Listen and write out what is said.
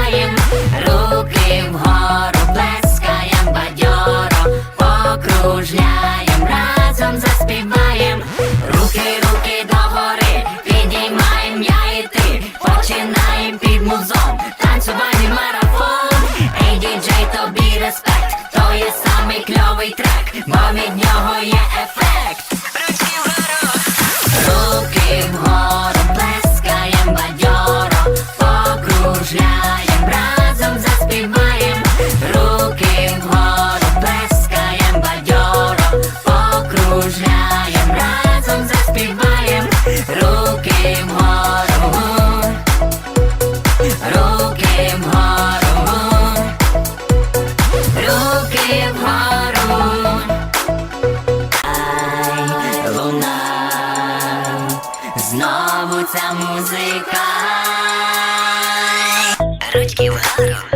Руки вгору, плескаєм бадьоро, покружляєм, разом заспіваєм, руки, руки догори, підіймаєм я і ти, починаєм під музом, танцювальний марафон, ей діджей, тобі респект, то є самий кльовий трек, бо від нього є ефект. знову ця музика. Ручки вгору.